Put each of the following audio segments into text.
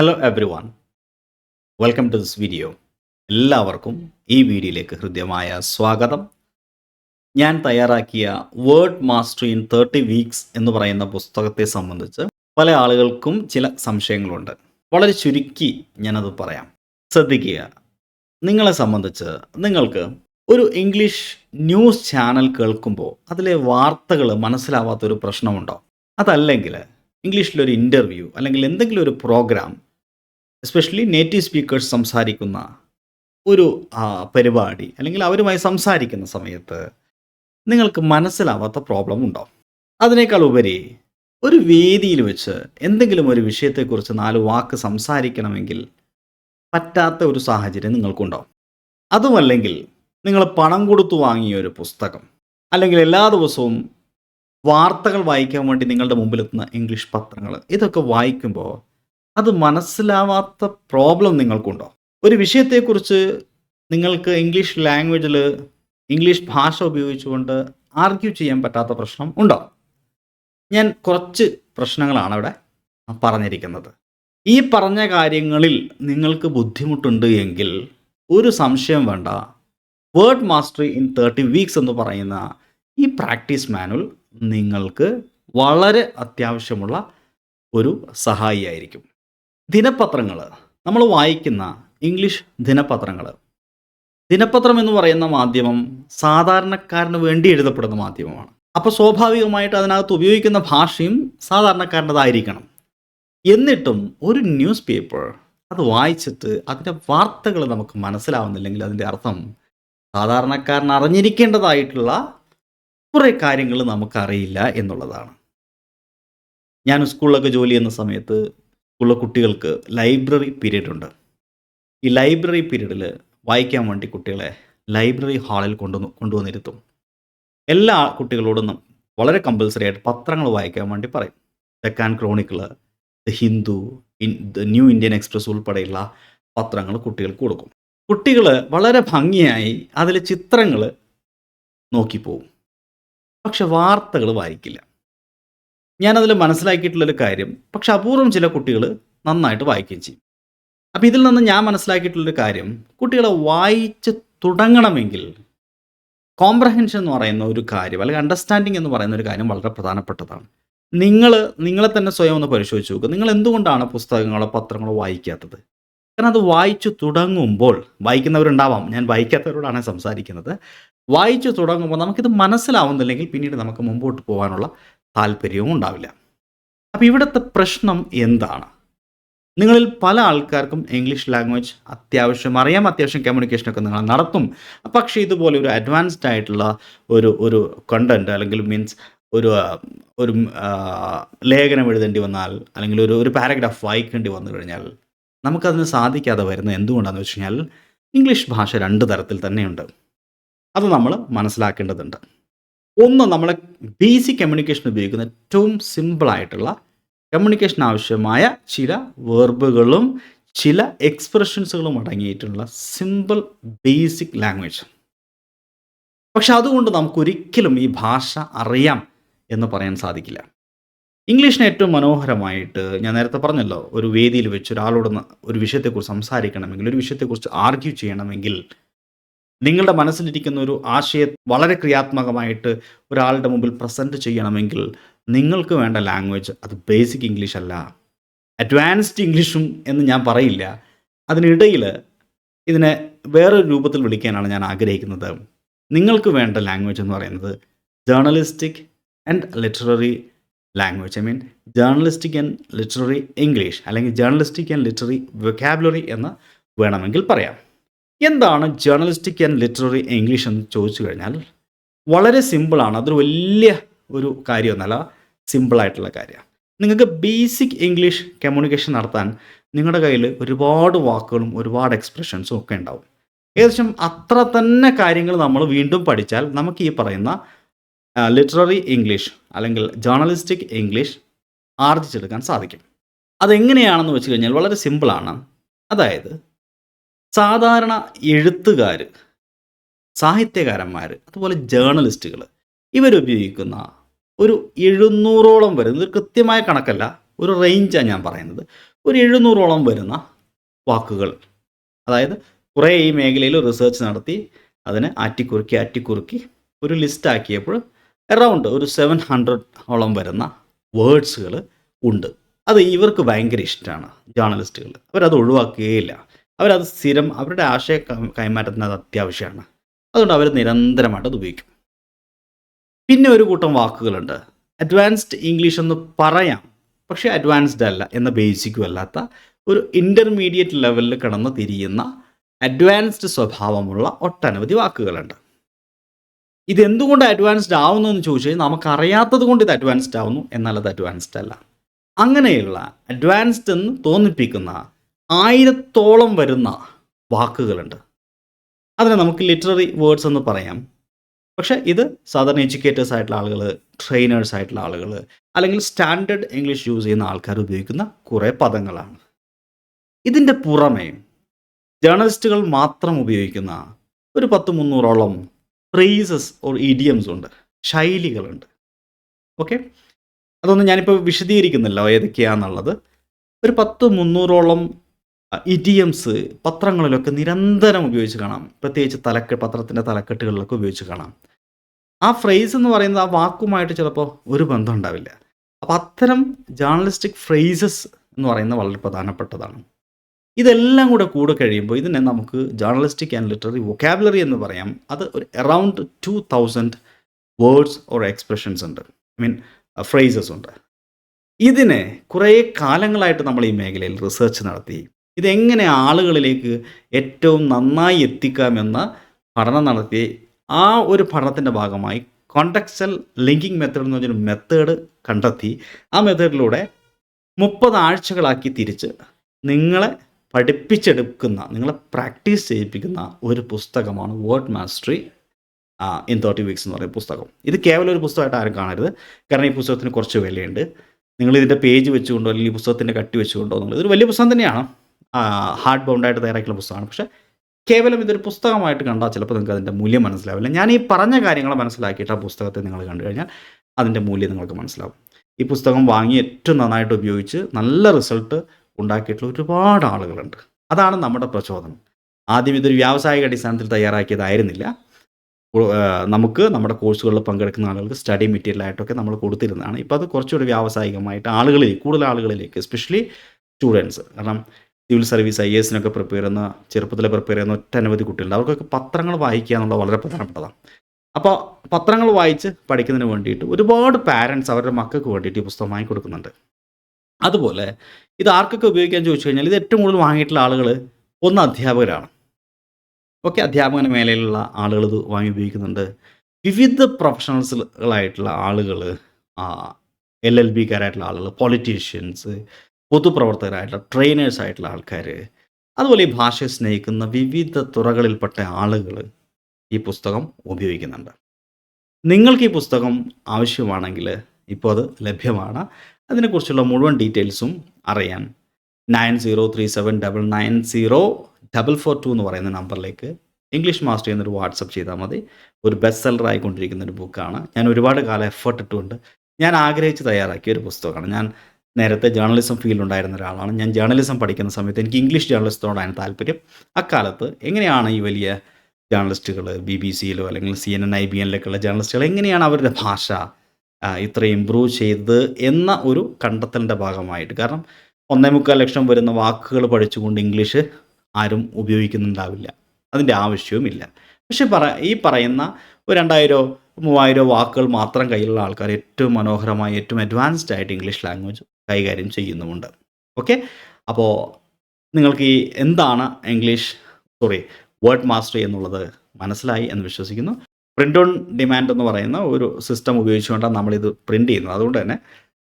Hello everyone welcome to this video എല്ലാവർക്കും ഈ വീഡിയോയിലേക്ക് ഹൃദ്യമായ സ്വാഗതം. ഞാൻ തയ്യാറാക്കിയ word mastery in thirty weeks എന്ന് പറയുന്ന പുസ്തകത്തെ സംബന്ധിച്ച് പല ആളുകൾക്കും ചില സംശയങ്ങളുണ്ട്. വളരെ ചുരുക്കി ഞാനത് പറയാം. ശ്രദ്ധിക്കുക. നിങ്ങളെ സംബന്ധിച്ച് നിങ്ങൾക്ക് ഒരു ഇംഗ്ലീഷ് ന്യൂസ് ചാനൽ കേൾക്കുമ്പോൾ അതിലെ വാർത്തകൾ മനസ്സിലാവാത്തൊരു പ്രശ്നമുണ്ടോ? അതല്ലെങ്കിൽ ഇംഗ്ലീഷിലൊരു ഇന്റർവ്യൂ അല്ലെങ്കിൽ എന്തെങ്കിലും ഒരു പ്രോഗ്രാം എസ്പെഷ്യലി നേറ്റീവ് സ്പീക്കേഴ്സ് സംസാരിക്കുന്ന ഒരു പരിപാടി അല്ലെങ്കിൽ അവരുമായി സംസാരിക്കുന്ന സമയത്ത് നിങ്ങൾക്ക് മനസ്സിലാവാത്ത പ്രോബ്ലം ഉണ്ടാവും അതിനേക്കാൾ ഉപരി ഒരു വേദിയിൽ വെച്ച് എന്തെങ്കിലും ഒരു വിഷയത്തെക്കുറിച്ച് നാല് വാക്ക് സംസാരിക്കണമെങ്കിൽ പറ്റാത്ത ഒരു സാഹചര്യം നിങ്ങൾക്കുണ്ടോ? അതുമല്ലെങ്കിൽ നിങ്ങൾ പണം കൊടുത്തു വാങ്ങിയ ഒരു പുസ്തകം അല്ലെങ്കിൽ എല്ലാ ദിവസവും വാർത്തകൾ വായിക്കാൻ വേണ്ടി നിങ്ങളുടെ മുമ്പിലെത്തുന്ന ഇംഗ്ലീഷ് പത്രങ്ങൾ ഇതൊക്കെ വായിക്കുമ്പോൾ അത് മനസ്സിലാവാത്ത പ്രോബ്ലം നിങ്ങൾക്കുണ്ടോ? ഒരു വിഷയത്തെക്കുറിച്ച് നിങ്ങൾക്ക് ഇംഗ്ലീഷ് ലാംഗ്വേജിൽ ഇംഗ്ലീഷ് ഭാഷ ഉപയോഗിച്ചുകൊണ്ട് ആർഗ്യൂ ചെയ്യാൻ പറ്റാത്ത പ്രശ്നം ഉണ്ടോ? ഞാൻ കുറച്ച് പ്രശ്നങ്ങളാണ് ഇവിടെ പറഞ്ഞിരിക്കുന്നത്. ഈ പറഞ്ഞ കാര്യങ്ങളിൽ നിങ്ങൾക്ക് ബുദ്ധിമുട്ടുണ്ട് എങ്കിൽ ഒരു സംശയം വേണ്ട. Word mastery in thirty weeks എന്ന് പറയുന്ന ഈ പ്രാക്ടീസ് മാനുവൽ നിങ്ങൾക്ക് വളരെ അത്യാവശ്യമുള്ള ഒരു സഹായിയായിരിക്കും. ദിനപത്രങ്ങൾ നമ്മൾ വായിക്കുന്ന ഇംഗ്ലീഷ് ദിനപത്രങ്ങൾ ദിനപത്രം എന്ന് പറയുന്ന മാധ്യമം സാധാരണക്കാരന് വേണ്ടി എഴുതപ്പെടുന്ന മാധ്യമമാണ്. അപ്പോൾ സ്വാഭാവികമായിട്ട് അതിനകത്ത് ഉപയോഗിക്കുന്ന ഭാഷയും സാധാരണക്കാരന്റെതായിരിക്കണം. എന്നിട്ടും ഒരു ന്യൂസ് പേപ്പർ അത് വായിച്ചിട്ട് അതിന്റെ വാർത്തകൾ നമുക്ക് മനസ്സിലാവുന്നില്ലെങ്കിൽ അതിന്റെ അർത്ഥം സാധാരണക്കാരൻ അറിഞ്ഞിരിക്കേണ്ടതായിട്ടുള്ള കുറേ കാര്യങ്ങൾ നമുക്കറിയില്ല എന്നുള്ളതാണ്. ഞാൻ സ്കൂളിലൊക്കെ ജോലി ചെയ്യുന്ന സമയത്ത് സ്കൂളിലെ കുട്ടികൾക്ക് ലൈബ്രറി പീരീഡ് ഉണ്ട്. ഈ ലൈബ്രറി പീരീഡിൽ വായിക്കാൻ വേണ്ടി കുട്ടികളെ ലൈബ്രറി ഹാളിൽ കൊണ്ടുവന്ന് കൊണ്ടുവന്നിരുത്തും. എല്ലാ കുട്ടികളോടൊന്നും വളരെ കമ്പൽസറി ആയിട്ട് പത്രങ്ങൾ വായിക്കാൻ വേണ്ടി പറയും. Deccan Chronicle the Hindu in the New Indian Express ഉൾപ്പെടെയുള്ള പത്രങ്ങൾ കുട്ടികൾക്ക് കൊടുക്കും. കുട്ടികൾ വളരെ ഭംഗിയായി അതിലെ ചിത്രങ്ങൾ നോക്കിപ്പോവും. പക്ഷെ വാർത്തകൾ വായിക്കില്ല. ഞാനതിൽ മനസ്സിലാക്കിയിട്ടുള്ളൊരു കാര്യം. പക്ഷെ അപൂർവം ചില കുട്ടികൾ നന്നായിട്ട് വായിക്കുകയും ചെയ്യും. അപ്പം ഇതിൽ നിന്ന് ഞാൻ മനസ്സിലാക്കിയിട്ടുള്ളൊരു കാര്യം. കുട്ടികളെ വായിച്ച് തുടങ്ങണമെങ്കിൽ കോംപ്രഹെൻഷൻ എന്ന് പറയുന്ന ഒരു കാര്യം അല്ലെങ്കിൽ അണ്ടർസ്റ്റാൻഡിങ് എന്ന് പറയുന്ന ഒരു കാര്യം വളരെ പ്രധാനപ്പെട്ടതാണ്. നിങ്ങൾ നിങ്ങളെ തന്നെ സ്വയം ഒന്ന് പരിശോധിച്ച് നോക്കുക നിങ്ങൾ എന്തുകൊണ്ടാണ് പുസ്തകങ്ങളോ പത്രങ്ങളോ വായിക്കാത്തത്? കാരണം അത് വായിച്ചു തുടങ്ങുമ്പോൾ വായിക്കുന്നവരുണ്ടാവാം ഞാൻ വായിക്കാത്തവരോടാണ് സംസാരിക്കുന്നത്. വായിച്ചു തുടങ്ങുമ്പോൾ നമുക്കിത് മനസ്സിലാവുന്നില്ലെങ്കിൽ പിന്നീട് നമുക്ക് മുമ്പോട്ട് പോകാനുള്ള താല്പര്യവും ഉണ്ടാവില്ല. അപ്പോൾ ഇവിടുത്തെ പ്രശ്നം എന്താണ്? നിങ്ങളിൽ പല ആൾക്കാർക്കും ഇംഗ്ലീഷ് ലാംഗ്വേജ് അത്യാവശ്യം അറിയാം അത്യാവശ്യം കമ്മ്യൂണിക്കേഷനൊക്കെ നിങ്ങൾ നടത്തും. പക്ഷേ ഇതുപോലെ ഒരു അഡ്വാൻസ്ഡ് ആയിട്ടുള്ള ഒരു ഒരു കണ്ടന്റ് അല്ലെങ്കിൽ മീൻസ് ഒരു ഒരു ലേഖനം എഴുതേണ്ടി വന്നാൽ അല്ലെങ്കിൽ ഒരു ഒരു പാരഗ്രാഫ് വായിക്കേണ്ടി വന്നു കഴിഞ്ഞാൽ നമുക്കതിന് സാധിക്കാതെ വരുന്നത് എന്തുകൊണ്ടാണെന്ന് വെച്ച് കഴിഞ്ഞാൽ ഇംഗ്ലീഷ് ഭാഷ രണ്ട് തരത്തിൽ തന്നെയുണ്ട്. അത് നമ്മൾ മനസ്സിലാക്കേണ്ടതുണ്ട്. ഒന്ന് നമ്മൾ ബേസിക് കമ്മ്യൂണിക്കേഷൻ ഉപയോഗിക്കുന്ന ഏറ്റവും സിമ്പിളായിട്ടുള്ള കമ്മ്യൂണിക്കേഷൻ ആവശ്യമായ ചില വേർബുകളും ചില എക്സ്പ്രഷൻസുകളും അടങ്ങിയിട്ടുള്ള സിമ്പിൾ ബേസിക് ലാംഗ്വേജ് പക്ഷെ അതുകൊണ്ട് നമുക്കൊരിക്കലും ഈ ഭാഷ അറിയാം എന്ന് പറയാൻ സാധിക്കില്ല. ഇംഗ്ലീഷിനെ ഏറ്റവും മനോഹരമായിട്ട് ഞാൻ നേരത്തെ പറഞ്ഞല്ലോ ഒരു വേദിയിൽ വെച്ച് ഒരാളോട് ഒരു വിഷയത്തെക്കുറിച്ച് സംസാരിക്കണമെങ്കിൽ ഒരു വിഷയത്തെക്കുറിച്ച് ആർഗ്യൂ ചെയ്യണമെങ്കിൽ നിങ്ങളുടെ മനസ്സിലിരിക്കുന്ന ഒരു ആശയം വളരെ ക്രിയാത്മകമായിട്ട് ഒരാളുടെ മുമ്പിൽ പ്രസന്റ് ചെയ്യണമെങ്കിൽ നിങ്ങൾക്ക് വേണ്ട ലാംഗ്വേജ് അത് ബേസിക് ഇംഗ്ലീഷ് അല്ല. അഡ്വാൻസ്ഡ് ഇംഗ്ലീഷും എന്ന് ഞാൻ പറയില്ല. അതിനിടയിൽ ഇതിനെ വേറൊരു രൂപത്തിൽ വിളിക്കാനാണ് ഞാൻ ആഗ്രഹിക്കുന്നത്. നിങ്ങൾക്ക് വേണ്ട ലാംഗ്വേജ് എന്ന് പറയുന്നത് journalistic and literary language I mean journalistic and literary English അല്ലെങ്കിൽ ജേർണലിസ്റ്റിക് ആൻഡ് ലിറ്റററി വൊക്കാബുലറി എന്ന് വേണമെങ്കിൽ പറയാം. എന്താണ് ജേർണലിസ്റ്റിക് ആൻഡ് ലിറ്റററി ഇംഗ്ലീഷ് എന്ന് ചോദിച്ചു കഴിഞ്ഞാൽ വളരെ സിമ്പിളാണ് അതൊരു വലിയ ഒരു കാര്യമൊന്നല്ല സിമ്പിളായിട്ടുള്ള കാര്യമാണ് നിങ്ങൾക്ക് ബേസിക് ഇംഗ്ലീഷ് കമ്മ്യൂണിക്കേഷൻ നടത്താൻ നിങ്ങളുടെ കയ്യിൽ ഒരുപാട് വാക്കുകളും ഒരുപാട് എക്സ്പ്രഷൻസും ഒക്കെ ഉണ്ടാവും. ഏകദേശം അത്ര തന്നെ കാര്യങ്ങൾ നമ്മൾ വീണ്ടും പഠിച്ചാൽ നമുക്ക് ഈ പറയുന്ന ലിറ്റററി ഇംഗ്ലീഷ് അല്ലെങ്കിൽ ജേർണലിസ്റ്റിക് ഇംഗ്ലീഷ് ആർജിച്ചെടുക്കാൻ സാധിക്കും. അതെങ്ങനെയാണെന്ന് വെച്ച് കഴിഞ്ഞാൽ വളരെ സിമ്പിളാണ് അതായത് സാധാരണ എഴുത്തുകാർ സാഹിത്യകാരന്മാർ അതുപോലെ ജേർണലിസ്റ്റുകൾ ഇവരുപയോഗിക്കുന്ന ഒരു എഴുന്നൂറോളം വരുന്ന കൃത്യമായ കണക്കല്ല ഒരു റേഞ്ചാണ് ഞാൻ പറയുന്നത് ഒരു എഴുന്നൂറോളം വരുന്ന വാക്കുകൾ. അതായത് കുറേ ഈ മേഖലയിൽ റിസർച്ച് നടത്തി അതിനെ ആറ്റിക്കുറുക്കി ആറ്റിക്കുറുക്കി ഒരു ലിസ്റ്റ് ആക്കിയപ്പോൾ അറൗണ്ട് ഒരു സെവൻ ഹൺഡ്രഡ് ഓളം വരുന്ന വേർഡ്സുകൾ ഉണ്ട്. അത് ഇവർക്ക് ഭയങ്കര ഇഷ്ടമാണ് ജേർണലിസ്റ്റുകൾ അവരത് ഒഴിവാക്കുകയില്ല. അവരത് സ്ഥിരം അവരുടെ ആശയ അത് അത്യാവശ്യമാണ്. അതുകൊണ്ട് അവർ നിരന്തരമായിട്ട് അത് ഉപയോഗിക്കും. പിന്നെ ഒരു കൂട്ടം വാക്കുകളുണ്ട്. അഡ്വാൻസ്ഡ് ഇംഗ്ലീഷ് എന്ന് പറയാം. പക്ഷേ അഡ്വാൻസ്ഡ് അല്ല എന്ന ബേസിക്കും അല്ലാത്ത ഒരു ഇന്റർമീഡിയറ്റ് ലെവലിൽ കിടന്ന് തിരിയുന്ന അഡ്വാൻസ്ഡ് സ്വഭാവമുള്ള ഒട്ടനവധി വാക്കുകളുണ്ട്. ഇതെന്തുകൊണ്ട് അഡ്വാൻസ്ഡ് ആവുന്നു എന്ന് ചോദിച്ചു കഴിഞ്ഞാൽ നമുക്കറിയാത്തത് കൊണ്ട് ഇത് അഡ്വാൻസ്ഡ് ആവുന്നു. എന്നാൽ അത് അഡ്വാൻസ്ഡ് അല്ല. അങ്ങനെയുള്ള അഡ്വാൻസ്ഡ് എന്ന് തോന്നിപ്പിക്കുന്ന ആയിരത്തോളം വരുന്ന വാക്കുകളുണ്ട്. അതിനെ നമുക്ക് ലിറ്റററി വേർഡ്സ് എന്ന് പറയാം. പക്ഷെ ഇത് സാധാരണ എഡ്യൂക്കേറ്റേഴ്സ് ആയിട്ടുള്ള ആളുകൾ ട്രെയിനേഴ്സ് ആയിട്ടുള്ള ആളുകൾ അല്ലെങ്കിൽ സ്റ്റാൻഡേർഡ് ഇംഗ്ലീഷ് യൂസ് ചെയ്യുന്ന ആൾക്കാർ ഉപയോഗിക്കുന്ന കുറേ പദങ്ങളാണ്. ഇതിന്റെ പുറമെ ജേർണലിസ്റ്റുകൾ മാത്രം ഉപയോഗിക്കുന്ന ഒരു പത്ത് മുന്നൂറോളം ഫ്രേസസ് ഓർ ഇഡിയംസ് ഉണ്ട്. ശൈലികളുണ്ട്. ഓക്കെ അതൊന്നും ഞാനിപ്പോൾ വിശദീകരിക്കുന്നില്ല ഏതൊക്കെയാണെന്നുള്ളത് ഒരു പത്ത് മുന്നൂറോളം ഇഡിയംസ് പത്രങ്ങളിലൊക്കെ നിരന്തരം ഉപയോഗിച്ച് കാണാം. പ്രത്യേകിച്ച് തലക്കെ പത്രത്തിന്റെ തലക്കെട്ടുകളിലൊക്കെ ഉപയോഗിച്ച് കാണാം. ആ ഫ്രേസ് എന്ന് പറയുന്നത് ആ വാക്കുമായിട്ട് ചിലപ്പോൾ ഒരു ബന്ധം ഉണ്ടാവില്ല. അപ്പം അത്തരം ജേർണലിസ്റ്റിക് ഫ്രേസസ് എന്ന് പറയുന്നത് വളരെ പ്രധാനപ്പെട്ടതാണ്. ഇതെല്ലാം കൂടെ കൂടെ കഴിയുമ്പോൾ ഇതിനെ നമുക്ക് ജേർണലിസ്റ്റിക് ആൻഡ് ലിറ്റററി വൊക്കാബുലറി എന്ന് പറയാം. അത് ഒരു around two thousand words or expressions ഉണ്ട്. ഐ മീൻ ഫ്രേസസ് ഉണ്ട്. ഇതിനെ കുറേ കാലങ്ങളായിട്ട് നമ്മൾ ഈ മേഖലയിൽ റിസർച്ച് നടത്തി. ഇതെങ്ങനെ ആളുകളിലേക്ക് ഏറ്റവും നന്നായി എത്തിക്കാമെന്ന പഠനം നടത്തി ആ ഒരു പഠനത്തിന്റെ ഭാഗമായി കോണ്ടക്സൽ ലിങ്കിങ് മെത്തേഡ് എന്ന് പറഞ്ഞൊരു മെത്തേഡ് കണ്ടെത്തി. ആ മെത്തേഡിലൂടെ മുപ്പത് ആഴ്ചകളാക്കി തിരിച്ച് നിങ്ങളെ പഠിപ്പിച്ചെടുക്കുന്ന നിങ്ങളെ പ്രാക്ടീസ് ചെയ്യിപ്പിക്കുന്ന ഒരു പുസ്തകമാണ് word mastery in thirty weeks എന്ന് പറയുന്ന പുസ്തകം. ഇത് കേവലം ഒരു പുസ്തകമായിട്ട് ആരും കാണരുത്. കാരണം ഈ പുസ്തകത്തിന് കുറച്ച് വിലയുണ്ട്. നിങ്ങൾ ഇതിന്റെ പേജ് വെച്ചുകൊണ്ടോ അല്ലെങ്കിൽ ഈ പുസ്തകത്തിന്റെ കട്ടി വെച്ചുകൊണ്ടോ എന്നുള്ളത് ഇതൊരു വലിയ പുസ്തകം തന്നെയാണ്. ഹാർഡ് ബൗണ്ടായിട്ട് തയ്യാറാക്കിയുള്ള പുസ്തകമാണ്. പക്ഷേ കേവലം ഇതൊരു പുസ്തകമായിട്ട് കണ്ടാൽ ചിലപ്പോൾ നിങ്ങൾക്ക് അതിന്റെ മൂല്യം മനസ്സിലാവില്ല. ഞാൻ ഈ പറഞ്ഞ കാര്യങ്ങൾ മനസ്സിലാക്കിയിട്ട് ആ പുസ്തകത്തെ നിങ്ങൾ കണ്ടു കഴിഞ്ഞാൽ അതിന്റെ മൂല്യം നിങ്ങൾക്ക് മനസ്സിലാവും. ഈ പുസ്തകം വാങ്ങി ഏറ്റവും നന്നായിട്ട് ഉപയോഗിച്ച് നല്ല റിസൾട്ട് ഉണ്ടാക്കിയിട്ടുള്ള ഒരുപാട് ആളുകളുണ്ട്. അതാണ് നമ്മുടെ പ്രചോദനം. ആദ്യം ഇതൊരു വ്യാവസായിക അടിസ്ഥാനത്തിൽ തയ്യാറാക്കിയതായിരുന്നില്ല. നമുക്ക് നമ്മുടെ കോഴ്സുകളിൽ പങ്കെടുക്കുന്ന ആളുകൾക്ക് സ്റ്റഡി മെറ്റീരിയൽ ആയിട്ടൊക്കെ നമ്മൾ കൊടുത്തിരുന്നതാണ്. ഇപ്പോൾ അത് കുറച്ചുകൂടി വ്യാവസായികമായിട്ട് ആളുകളിലേക്ക് കൂടുതൽ ആളുകളിലേക്ക് എസ്പെഷ്യലി സ്റ്റുഡൻസ് കാരണം സിവിൽ സർവീസ് ഐ എസിനൊക്കെ പ്രിപ്പയർ ചെയ്യുന്ന ചെറുപ്പത്തിൽ പ്രിപ്പയർ ചെയ്യുന്ന ഒട്ടനവധി കുട്ടികളുണ്ട്. അവർക്കൊക്കെ പത്രങ്ങൾ വായിക്കുക എന്നുള്ളത് വളരെ പ്രധാനപ്പെട്ടതാണ്. അപ്പോൾ പത്രങ്ങൾ വായിച്ച് പഠിക്കുന്നതിന് വേണ്ടിയിട്ട് ഒരുപാട് പാരൻസ് അവരുടെ മക്കൾക്ക് വേണ്ടിയിട്ട് ഈ പുസ്തകം വാങ്ങിക്കൊടുക്കുന്നുണ്ട്. അതുപോലെ ഇത് ആർക്കൊക്കെ ഉപയോഗിക്കാൻ ചോദിച്ചു കഴിഞ്ഞാൽ ഇത് ഏറ്റവും കൂടുതൽ വാങ്ങിയിട്ടുള്ള ആളുകൾ ഒന്ന് അധ്യാപകരാണ്. ഓക്കെ അധ്യാപകന മേഖലയിലുള്ള ആളുകൾ ഇത് വാങ്ങി ഉപയോഗിക്കുന്നുണ്ട്. വിവിധ പ്രൊഫഷണൽസുകളായിട്ടുള്ള ആളുകൾ എൽ എൽ ബിക്കാരായിട്ടുള്ള ആളുകൾ പൊളിറ്റീഷ്യൻസ് പൊതുപ്രവർത്തകരായിട്ടുള്ള ട്രെയിനേഴ്സ് ആയിട്ടുള്ള ആൾക്കാർ അതുപോലെ ഈ ഭാഷയെ സ്നേഹിക്കുന്ന വിവിധ തുറകളിൽപ്പെട്ട ആളുകൾ ഈ പുസ്തകം ഉപയോഗിക്കുന്നുണ്ട്. നിങ്ങൾക്ക് ഈ പുസ്തകം ആവശ്യമാണെങ്കിൽ ഇപ്പോൾ അത് ലഭ്യമാണ്. അതിനെക്കുറിച്ചുള്ള മുഴുവൻ ഡീറ്റെയിൽസും അറിയാൻ nine zero three seven double nine zero double four two എന്ന് പറയുന്ന നമ്പറിലേക്ക് ഇംഗ്ലീഷ് മാസ്റ്റർ എന്നൊരു വാട്സപ്പ് ചെയ്താൽ മതി. ഒരു ബെസ്റ്റ് സെല്ലർ ആയിക്കൊണ്ടിരിക്കുന്ന ഒരു ബുക്കാണ് ഞാൻ ഒരുപാട് കാലം എഫേർട്ട് ഇട്ടുകൊണ്ട് ഞാൻ ആഗ്രഹിച്ച് തയ്യാറാക്കിയ ഒരു പുസ്തകമാണ്. ഞാൻ നേരത്തെ ജേർണലിസം ഫീൽഡ് ഉണ്ടായിരുന്ന ഒരാളാണ്. ഞാൻ ജേർണലിസം പഠിക്കുന്ന സമയത്ത് എനിക്ക് ഇംഗ്ലീഷ് ജേർണലിസ്റ്റോടാണ് താല്പര്യം. അക്കാലത്ത് എങ്ങനെയാണ് ഈ വലിയ ജേർണലിസ്റ്റുകൾ ബി ബി സിയിലോ അല്ലെങ്കിൽ C N N I B എന്നിലൊക്കെയുള്ള ജേർണലിസ്റ്റുകൾ എങ്ങനെയാണ് അവരുടെ ഭാഷ ഇത്ര ഇമ്പ്രൂവ് ചെയ്തത് എന്ന ഒരു കണ്ടെത്തലിന്റെ ഭാഗമായിട്ട്? കാരണം ഒന്നേ മുക്കാൽ ലക്ഷം വരുന്ന വാക്കുകൾ പഠിച്ചുകൊണ്ട് ഇംഗ്ലീഷ് ആരും ഉപയോഗിക്കുന്നുണ്ടാവില്ല. അതിന്റെ ആവശ്യവുമില്ല. പക്ഷെ പറ ഈ പറയുന്ന ഒരു രണ്ടായിരോ മൂവായിരോ വാക്കുകൾ മാത്രം കയ്യിലുള്ള ആൾക്കാർ ഏറ്റവും മനോഹരമായി ഏറ്റവും അഡ്വാൻസ്ഡ് ആയിട്ട് ഇംഗ്ലീഷ് ലാംഗ്വേജ് കൈകാര്യം ചെയ്യുന്നുമുണ്ട്. ഓക്കെ അപ്പോൾ നിങ്ങൾക്ക് ഈ എന്താണ് ഇംഗ്ലീഷ് സോറി വേർഡ് മാസ്റ്ററി എന്നുള്ളത് മനസ്സിലായി എന്ന് വിശ്വസിക്കുന്നു. പ്രിന്റ് ഓൺ ഡിമാൻഡ് എന്ന് പറയുന്ന ഒരു സിസ്റ്റം ഉപയോഗിച്ചുകൊണ്ടാണ് നമ്മളിത് പ്രിന്റ് ചെയ്യുന്നത്. അതുകൊണ്ട് തന്നെ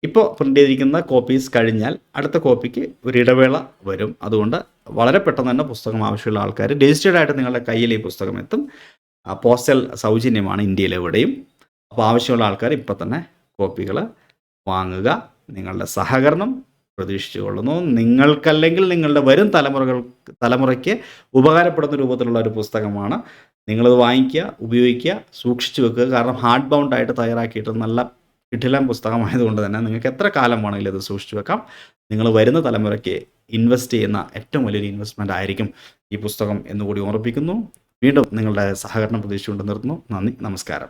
ഇപ്പോൾ പ്രിന്റ് ചെയ്തിരിക്കുന്ന കോപ്പീസ് കഴിഞ്ഞാൽ അടുത്ത കോപ്പിക്ക് ഒരു ഇടവേള വരും. അതുകൊണ്ട് വളരെ പെട്ടെന്ന് തന്നെ പുസ്തകം ആവശ്യമുള്ള ആൾക്കാർ രജിസ്റ്റേർഡ് ആയിട്ട് നിങ്ങളുടെ കയ്യിൽ ഈ പുസ്തകം എത്തും. പോസ്റ്റൽ സൗജന്യമാണ് ഇന്ത്യയിലെവിടെയും. അപ്പോൾ ആവശ്യമുള്ള ആൾക്കാർ ഇപ്പോൾ തന്നെ കോപ്പികൾ വാങ്ങുക. നിങ്ങളുടെ സഹകരണം പ്രതീക്ഷിച്ചു കൊള്ളുന്നു നിങ്ങൾക്കല്ലെങ്കിൽ നിങ്ങളുടെ വരും തലമുറകൾ തലമുറയ്ക്ക് ഉപകാരപ്പെടുന്ന രൂപത്തിലുള്ള ഒരു പുസ്തകമാണ്. നിങ്ങളത് വാങ്ങിക്കുക ഉപയോഗിക്കുക സൂക്ഷിച്ചു വെക്കുക. കാരണം ഹാർഡ് ബൗണ്ട് ആയിട്ട് തയ്യാറാക്കിയിട്ട് നല്ല കിട്ടില്ല പുസ്തകമായതുകൊണ്ട് തന്നെ നിങ്ങൾക്ക് എത്ര കാലം വേണമെങ്കിലും ഇത് സൂക്ഷിച്ചു വെക്കാം. നിങ്ങൾ വരുന്ന തലമുറയ്ക്ക് ഇൻവെസ്റ്റ് ചെയ്യുന്ന ഏറ്റവും വലിയൊരു ഇൻവെസ്റ്റ്മെന്റ് ആയിരിക്കും ഈ പുസ്തകം എന്നുകൂടി ഓർപ്പിക്കുന്നു വീണ്ടും നിങ്ങളുടെ സഹകരണം പ്രതീക്ഷിച്ചുകൊണ്ട് നിർത്തുന്നു. നന്ദി നമസ്കാരം.